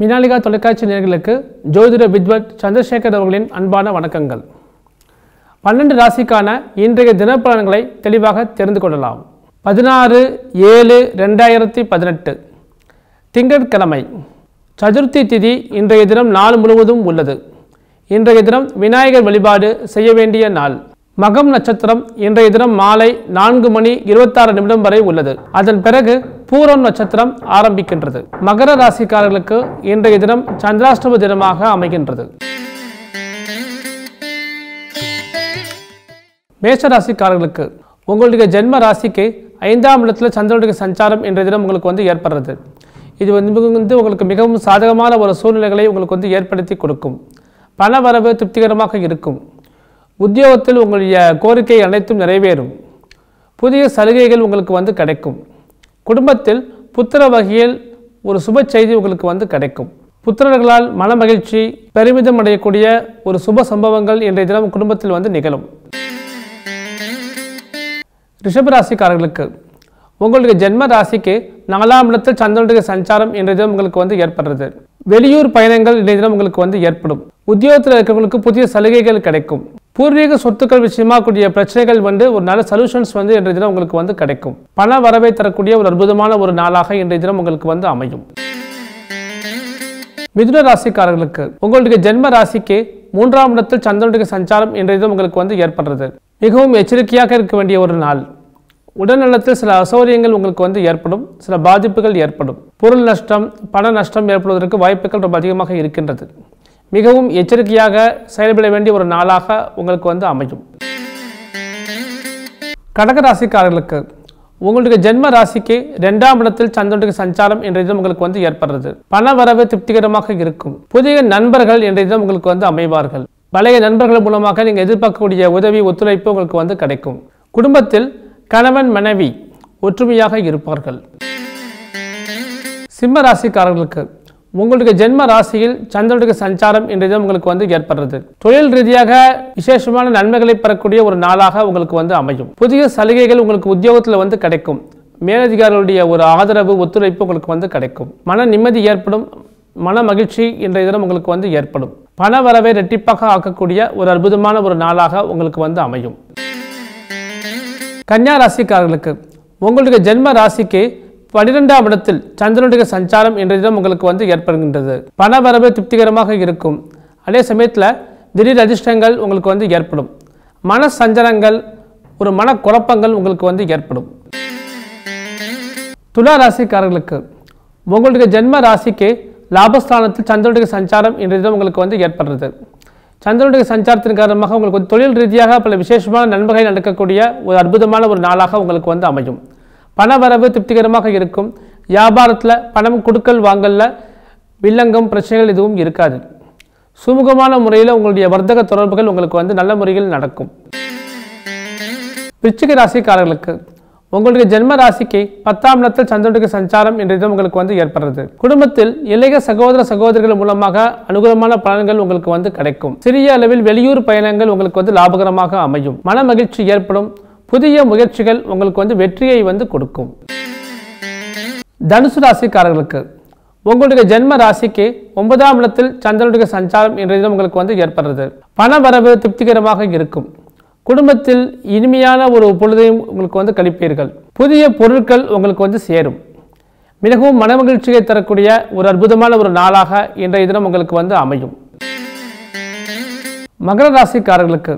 மினாலிகா தொலைக்காட்சி நேயர்களுக்கு ஜோதிட வித்வத் சந்திரசேகர் அவர்களின் அன்பான வணக்கங்கள். பன்னெண்டு ராசிக்கான இன்றைய தினப்பலன்களை தெளிவாக தெரிந்து கொள்ளலாம். பதினாறு ஏழு ரெண்டாயிரத்தி பதினெட்டு. திங்கட்கிழமை. சதுர்த்தி திதி இன்றைய தினம் நாள் முழுவதும் உள்ளது. இன்றைய தினம் விநாயகர் வழிபாடு செய்ய வேண்டிய நாள். மகம் நட்சத்திரம் இன்றைய தினம் மாலை நான்கு மணி இருபத்தாறு நிமிடம் வரை உள்ளது. அதன் பிறகு பூரம் நட்சத்திரம் ஆரம்பிக்கின்றது. மகர ராசிக்காரர்களுக்கு இன்றைய தினம் சந்திராஷ்டம தினமாக அமைகின்றது. மேஷ ராசிக்காரர்களுக்கு உங்களுடைய ஜென்ம ராசிக்கு ஐந்தாம் இடத்துல சந்திரனுடைய சஞ்சாரம் இன்றைய தினம் உங்களுக்கு வந்து ஏற்படுறது. இது வந்து வந்து உங்களுக்கு மிகவும் சாதகமான ஒரு சூழ்நிலைகளை உங்களுக்கு வந்து ஏற்படுத்தி கொடுக்கும். பண வரவு திருப்திகரமாக இருக்கும். உத்தியோகத்தில் உங்களுடைய கோரிக்கை அனைத்தும் நிறைவேறும். புதிய சலுகைகள் உங்களுக்கு வந்து கிடைக்கும். குடும்பத்தில் புத்திர வகையில் ஒரு சுப செய்தி உங்களுக்கு வந்து கிடைக்கும். புத்திரர்களால் மன மகிழ்ச்சி பெருமிதம் அடையக்கூடிய ஒரு சுப சம்பவங்கள் இன்றைய தினம் குடும்பத்தில் வந்து நிகழும். ரிஷபராசிக்காரர்களுக்கு உங்களுடைய ஜென்ம ராசிக்கு நாலாம் இடத்தில் சந்திரனுடைய சஞ்சாரம் இன்றைய தினம் உங்களுக்கு வந்து ஏற்படுறது. வெளியூர் பயணங்கள் இன்றைய தினம் உங்களுக்கு வந்து ஏற்படும். உத்தியோகத்தில் இருக்கிறவங்களுக்கு புதிய சலுகைகள் கிடைக்கும். பூர்வீக சொத்துக்கள் விஷயமா கூடிய பிரச்சனைகள் வந்து ஒரு நல்ல சொல்யூஷன்ஸ் வந்து இன்றைய தினம் உங்களுக்கு வந்து கிடைக்கும். பண வரவை தரக்கூடிய ஒரு அற்புதமான ஒரு நாளாக இன்றைய தினம் உங்களுக்கு வந்து அமையும். மிதுன ராசிக்காரர்களுக்கு உங்களுடைய ஜென்ம ராசிக்கு மூன்றாம் இடத்தில் சந்திரனுடைய சஞ்சாரம் இன்றைய தினம் உங்களுக்கு வந்து ஏற்படுறது. மிகவும் எச்சரிக்கையாக இருக்க வேண்டிய ஒரு நாள். உடல்நலத்தில் சில அசௌரியங்கள் உங்களுக்கு வந்து ஏற்படும். சில பாதிப்புகள் ஏற்படும். பொருள் நஷ்டம் பண நஷ்டம் ஏற்படுவதற்கு வாய்ப்புகள் ரொம்ப அதிகமாக இருக்கின்றது. மிகவும் எச்சரிக்கையாக செயல்பட வேண்டிய ஒரு நாளாக உங்களுக்கு வந்து அமையும். கடக ராசிக்காரர்களுக்கு உங்களுடைய ஜென்ம ராசிக்கு ரெண்டாம் இடத்தில் சந்திரனுடைய சஞ்சாரம் என்ற இடம் உங்களுக்கு வந்து ஏற்படுறது. பண வரவு திருப்திகரமாக இருக்கும். புதிய நண்பர்கள் என்ற இடம் உங்களுக்கு வந்து அமைவார்கள். பழைய நண்பர்கள் மூலமாக நீங்கள் எதிர்பார்க்கக்கூடிய உதவி ஒத்துழைப்பு உங்களுக்கு வந்து கிடைக்கும். குடும்பத்தில் கணவன் மனைவி ஒற்றுமையாக இருப்பார்கள். சிம்ம ராசிக்காரர்களுக்கு உங்களுடைய ஜென்ம ராசியில் சந்திரனுடைய சஞ்சாரம் என்றது உங்களுக்கு வந்து ஏற்படுறது. தொழில் ரீதியாக விசேஷமான நன்மைகளை பெறக்கூடிய ஒரு நாளாக உங்களுக்கு வந்து அமையும். புதிய சலுகைகள் உங்களுக்கு உத்தியோகத்தில் வந்து கிடைக்கும். மேலதிகாரிகளுடைய ஒரு ஆதரவு ஒத்துழைப்பு உங்களுக்கு வந்து கிடைக்கும். மன நிம்மதி ஏற்படும். மன மகிழ்ச்சி என்ற தினம் உங்களுக்கு வந்து ஏற்படும். பண வரவை ரெட்டிப்பாக ஆக்கக்கூடிய ஒரு அற்புதமான ஒரு நாளாக உங்களுக்கு வந்து அமையும். கன்னியா ராசிக்காரர்களுக்கு உங்களுடைய ஜென்ம ராசிக்கு பனிரெண்டாம் இடத்தில் சந்திரனுடைய சஞ்சாரம் என்ற தினம் உங்களுக்கு வந்து ஏற்படுகின்றது. பண வரவு திருப்திகரமாக இருக்கும். அதே சமயத்தில் திடீர் அதிர்ஷ்டங்கள் உங்களுக்கு வந்து ஏற்படும். மன சஞ்சலங்கள் ஒரு மன குழப்பங்கள் உங்களுக்கு வந்து ஏற்படும். துலா ராசிக்காரர்களுக்கு உங்களுடைய ஜென்ம ராசிக்கு லாபஸ்தானத்தில் சந்திரனுடைய சஞ்சாரம் இன்றைய உங்களுக்கு வந்து ஏற்படுறது. சந்திரனுடைய சஞ்சாரத்தின் காரணமாக உங்களுக்கு தொழில் ரீதியாக பல விசேஷமான நன்மைகள் நடக்கக்கூடிய ஒரு அற்புதமான ஒரு நாளாக உங்களுக்கு வந்து அமையும். பண வரவு திருப்திகரமாக இருக்கும். வியாபாரத்தில் பணம் கொடுக்கல் வாங்கல்ல வில்லங்கம் பிரச்சனைகள் எதுவும் இருக்காது. சுமூகமான முறையில் உங்களுடைய வர்த்தக தொடர்புகள் உங்களுக்கு வந்து நல்ல முறையில் நடக்கும். விருச்சிக ராசிக்காரர்களுக்கு உங்களுடைய ஜென்ம ராசிக்கு பத்தாம் இடத்தில் சந்திரனுக்கு சஞ்சாரம் என்ற இது உங்களுக்கு வந்து ஏற்படுறது. குடும்பத்தில் இளைய சகோதர சகோதரிகள் மூலமாக அனுகூலமான பலன்கள் உங்களுக்கு வந்து கிடைக்கும். சிறிய அளவில் வெளியூர் பயணங்கள் உங்களுக்கு வந்து லாபகரமாக அமையும். மன மகிழ்ச்சி ஏற்படும். புதிய முயற்சிகள் உங்களுக்கு வந்து வெற்றியை வந்து கொடுக்கும். தனுசு ராசிக்காரர்களுக்கு உங்களுடைய ஜென்ம ராசிக்கு ஒன்பதாம் இடத்தில் சந்திரனுடைய சஞ்சாரம் என்ற இது உங்களுக்கு வந்து ஏற்படுறது. பண வரவு திருப்திகரமாக இருக்கும். குடும்பத்தில் இனிமையான ஒரு பொழுதையும் உங்களுக்கு வந்து கழிப்பீர்கள். புதிய பொருட்கள் உங்களுக்கு வந்து சேரும். மிகவும் மனமகிழ்ச்சியை தரக்கூடிய ஒரு அற்புதமான ஒரு நாளாக இன்றைய தினம் உங்களுக்கு வந்து அமையும். மகர ராசிக்காரர்களுக்கு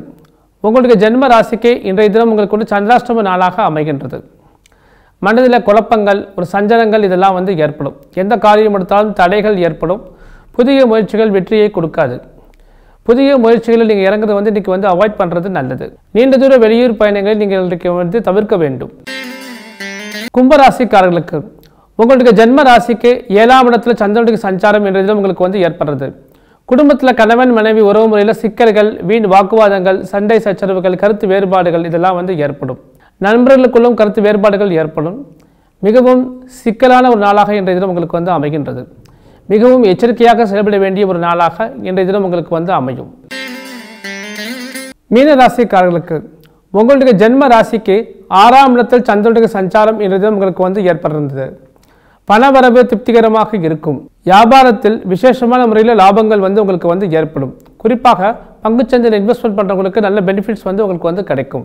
உங்களுடைய ஜென்ம ராசிக்கு இன்றைய தினம் உங்களுக்கு வந்து சந்திராஷ்டம நாளாக அமைகின்றது. மனதில் குழப்பங்கள் ஒரு சஞ்சலங்கள் இதெல்லாம் வந்து ஏற்படும். எந்த காரியம் எடுத்தாலும் தடைகள் ஏற்படும். புதிய முயற்சிகள் வெற்றியை கொடுக்காது. புதிய முயற்சிகளில் நீங்கள் இறங்குறது வந்து இன்றைக்கி வந்து அவாய்ட் பண்ணுறது நல்லது. நீண்ட தூர வெளியூர் பயணங்களை நீங்கள் இன்றைக்கு வந்து தவிர்க்க வேண்டும். கும்பராசிக்காரர்களுக்கு உங்களுடைய ஜென்ம ராசிக்கு ஏழாம் இடத்துல சந்திரனுடைய சஞ்சாரம் என்ற உங்களுக்கு வந்து ஏற்படுறது. குடும்பத்தில் கணவன் மனைவி உறவு முறையில் சிக்கல்கள் வீண் வாக்குவாதங்கள் சண்டை சச்சரவுகள் கருத்து வேறுபாடுகள் இதெல்லாம் வந்து ஏற்படும். நண்பர்களுக்குள்ளும் கருத்து வேறுபாடுகள் ஏற்படும். மிகவும் சிக்கலான ஒரு நாளாக இன்றைய தினம் உங்களுக்கு வந்து அமைகின்றது. மிகவும் எச்சரிக்கையாக செயல்பட வேண்டிய ஒரு நாளாக இன்றைய தினம் உங்களுக்கு வந்து அமையும். மீன ராசிக்காரர்களுக்கு உங்களுடைய ஜென்ம ராசிக்கு ஆறாம் இடத்தில் சந்திரனுடைய சஞ்சாரம் இன்றைய தினம் உங்களுக்கு வந்து ஏற்பட்டிருந்தது. பணவரவு திருப்திகரமாக இருக்கும். வியாபாரத்தில் விசேஷமான முறையில் லாபங்கள் வந்து உங்களுக்கு வந்து ஏற்படும். குறிப்பாக பங்குச்சந்தையில் இன்வெஸ்ட்மெண்ட் பண்ணுறவங்களுக்கு நல்ல பெனிஃபிட்ஸ் வந்து உங்களுக்கு வந்து கிடைக்கும்.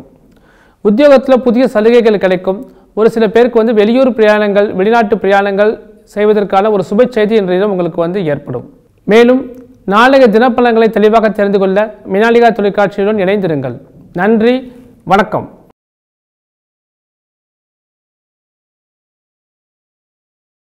உத்தியோகத்தில் புதிய சலுகைகள் கிடைக்கும். ஒரு சில பேருக்கு வந்து வெளியூர் பிரயாணங்கள் வெளிநாட்டு பிரயாணங்கள் செய்வதற்கான ஒரு சுப செய்தி என்ற உங்களுக்கு வந்து ஏற்படும். மேலும் நாளைய தினப்பலன்களை தெளிவாக தெரிந்து கொள்ள மினாலிகா தொலைக்காட்சியுடன் இணைந்திருங்கள். நன்றி வணக்கம்.